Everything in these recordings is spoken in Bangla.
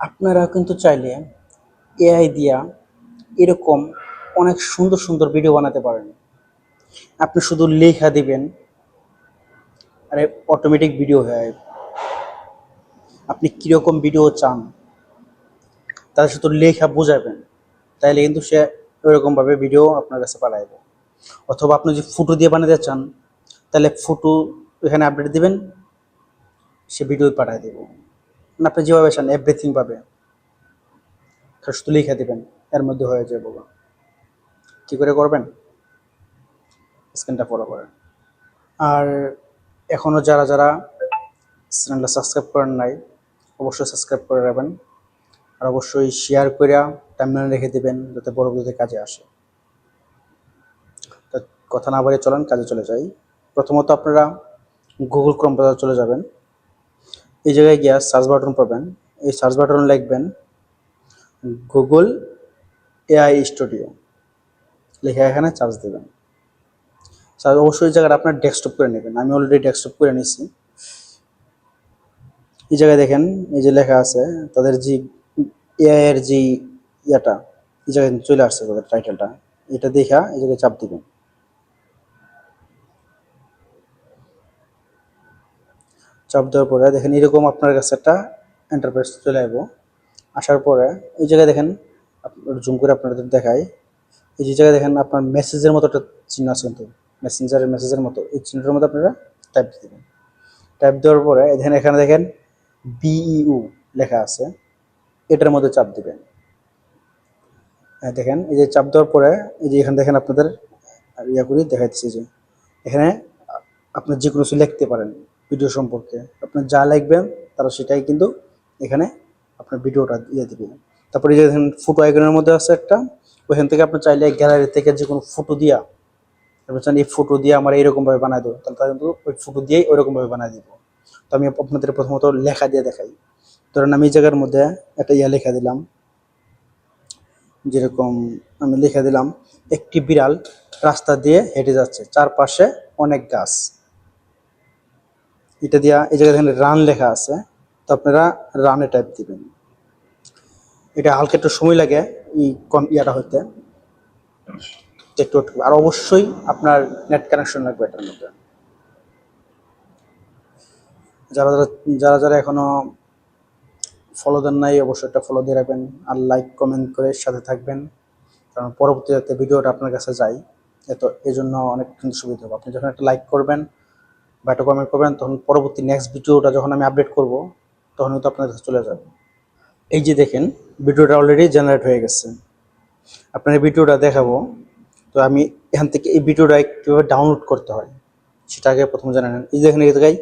আপনারা কিন্তু চাইলে এআই দিয়া এরকম অনেক সুন্দর সুন্দর ভিডিও বানাতে পারেন। আপনি শুধু লেখা দিবেন, আরে অটোমেটিক ভিডিও হয়। আপনি কীরকম ভিডিও চান তার শুধু লেখা বোঝাবেন, তাইলে কিন্তু সে ওইরকমভাবে ভিডিও আপনার কাছে পাঠাইবে অথবা আপনি যদি ফটো দিয়ে বানাতে চান তাহলে ফটো এখানে আপডেট দিবেন, সে ভিডিও পাঠিয়ে দেবো। আপনি যেভাবে চান এভরিথিং পাবে শুধু লিখে দেবেন, এর মধ্যে হয়ে যাবে কী করে করবেন? স্ক্রিনটা ফলো করেন। আর এখনও যারা যারা চ্যানেলটা সাবস্ক্রাইব করেন নাই, অবশ্যই সাবস্ক্রাইব করে রাখবেন। আর অবশ্যই শেয়ার করে টাইমলাইনে রেখে দেবেন, যাতে পরবর্তীতে কাজে আসে। তা কথা না বাড়িয়ে চলেন, কাজে চলে যাই। প্রথমত আপনারা গুগল ক্রোম চলে যাবেন। এই জায়গায় গিয়া সার্চ বাটন পাবেন। এই সার্চ বাটন লিখবেন গুগল এআই স্টুডিও লিখে এখানে চার্জ দেবেন। চার্জ অবশ্যই জায়গাটা আপনার ডেস্কটপ করে নেবেন। আমি অলরেডি ডেস্কটপ করে নিয়েছি এই জায়গায় দেখেন, এই যে লেখা আছে, তাদের যে এআই এর যে ইয়াটা, এই জায়গায় চলে আসছে তাদের টাইটেলটা এটা দেখা, এই জায়গায় চাপ দিবেন। চাপ দেওয়ার পরে দেখেন এরকম আপনার কাছে একটা এন্টারপ্রাইজ চলে আসব আসার পরে এই জায়গায় দেখেন জুম করে আপনাদের দেখাই। এই যে জায়গায় দেখেন আপনার মেসেজের মতো একটা চিহ্ন আছে কিন্তু মেসেঞ্জারের মেসেজের মতো। এই চিহ্নটার মধ্যে আপনারা টাইপ দেবেন। টাইপ দেওয়ার পরে দেখেন, এখানে দেখেন বিইউ লেখা আছে। এটার মধ্যে চাপ দিবেন। হ্যাঁ দেখেন, এই যে চাপ দেওয়ার পরে এই যে এখানে দেখেন আপনাদের ইয়া করি দেখাচ্ছি যে, এখানে আপনার যে কোনো কিছু লিখতে পারেন। ভিডিও সম্পর্কে। আপনার যা লিখবেন, তারা সেটাই কিন্তু এখানে আপনার ভিডিওটা দিয়ে দিবেন। তারপরে যে দেখেন ফটো আইকনের মধ্যে আছে একটা। ওইখান থেকে আপনি চাইলে গ্যালারি থেকে যে কোনো ফটো দিয়া, আপনি চান এই ফটো দিয়ে আমার এইরকমভাবে বানাই দেবো, তাহলে তারা কিন্তু ওই ফটো দিয়েই ওইরকমভাবে বানাই দিব। তো আমি আপনাদের প্রথমত লেখা দিয়ে দেখাই। ধরেন আমি এই জায়গার মধ্যে একটা ইয়া লেখা দিলাম। যেরকম আমি লিখে দিলাম, একটি বিড়াল রাস্তা দিয়ে হেঁটে যাচ্ছে, চারপাশে অনেক গাছ। এটা দিয়া এই জায়গায় রান লেখা আছে। তো আপনারা রানে টাইপ দিবেন। এটা হালকা একটু সময় লাগে এই ইয়াটা হইতে। একটু আর অবশ্যই আপনার নেট কানেকশন লাগবে এটার মধ্যে। যারা যারা যারা যারা এখনও ফলো দেন নাই, অবশ্যই একটা ফলো দিয়ে রাখবেন। আর লাইক কমেন্ট করে সাথে থাকবেন। কারণ পরবর্তী যাতে ভিডিওটা আপনার কাছে যায় এত এই জন্য অনেক সুবিধা হবে। আপনি যখন একটা লাইক করবেন বা একটা কমেন্ট করবেন, তখন পরবর্তী নেক্সট ভিডিওটা যখন আমি আপডেট করব তখন হয়তো আপনার কাছে চলে যাবে। এই যে দেখেন, ভিডিওটা অলরেডি জেনারেট হয়ে গেছে। আপনার ভিডিওটা দেখাবো। তো আমি এখান থেকে এই ভিডিওটা কীভাবে ডাউনলোড করতে হয়, সেটা আগে প্রথমে জানা নেন। এই যে এখানে এই জায়গায়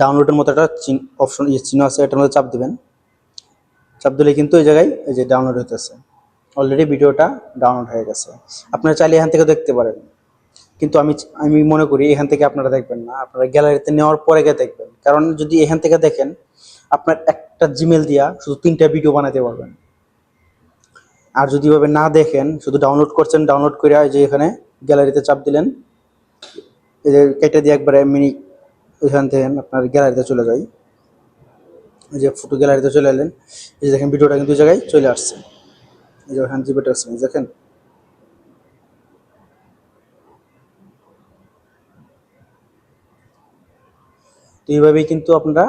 ডাউনলোডের মতো একটা চিন অপশন ইয়ে চিহ্ন আছে, এটার মধ্যে চাপ দেবেন। চাপ দিলে কিন্তু এই জায়গায় এই যে ডাউনলোড হতেছে অলরেডি ভিডিওটা ডাউনলোড হয়ে গেছে। আপনারা চাইলে এখান থেকে দেখতে পারেন। কিন্তু আমি আমি মনে করি এখান থেকে আপনারা দেখবেন না। আপনারা গ্যালারিতে নেওয়ার পরে গিয়ে দেখবেন। কারণ যদি এখান থেকে দেখেন, আপনার একটা জিমেল দিয়া শুধু তিনটা ভিডিও বানাতে পারবেন। আর যদি এভাবে না দেখেন, শুধু ডাউনলোড করছেন ডাউনলোড করে যে এখানে গ্যালারিতে চাপ দিলেন, এই যে কেটে দিয়ে একবারে মিনি এখান থেকে আপনার গ্যালারিতে চলে যায়। এই যে ফটো গ্যালারিতে চলে এলেন। এই যে দেখেন ভিডিওটা কিন্তু জায়গায় চলে আসছে। এই যে ওখানে জিবিটা আসছে, দেখেন। এইভাবেই কিন্তু আপনারা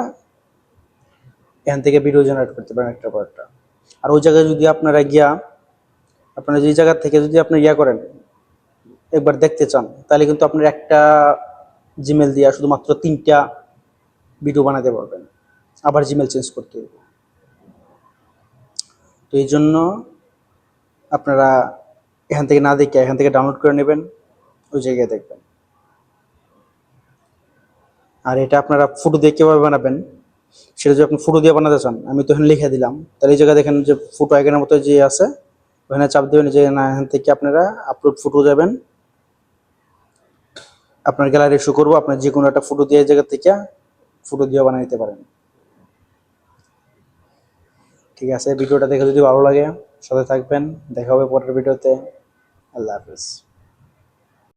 এখান থেকে ভিডিও জেনারেট করতে পারেন একটা পর একটা আর ওই জায়গায় যদি আপনারা গিয়া, আপনারা যে জায়গা থেকে যদি আপনি ইয়া করেন, একবার দেখতে চান, তাহলে কিন্তু আপনার একটা জিমেল দিয়া শুধুমাত্র তিনটা ভিডিও বানাতে পারবেন। আবার জিমেল চেঞ্জ করতে হবে। তো এই জন্য আপনারা এখান থেকে না দেখে এখান থেকে ডাউনলোড করে নেবেন, ওই জায়গায় দেখবেন। আর এটা আপনারা ফুটো দিয়ে কীভাবে বানাবেন, সেটা যদি আপনি ফটো দিয়ে বানাতে চান, আমি তো এখানে লিখে দিলাম। তাহলে এই জায়গায় দেখেন যে ফুটো আইকনের মতো যে আছে, ওখানে চাপ দেবেন যে না, এখান থেকে আপনারা আপলোড ফুটো যাবেন। আপনার গ্যালারি শো করব, আপনার যে কোনো একটা ফুটো দিয়ে এই জায়গা থেকে ফুটো দিয়ে বানিয়ে নিতে পারেন। ঠিক আছে, ভিডিওটা দেখে যদি ভালো লাগে, সাথে থাকবেন, দেখা হবে পরের ভিডিওতে। আল্লাহ হাফিজ।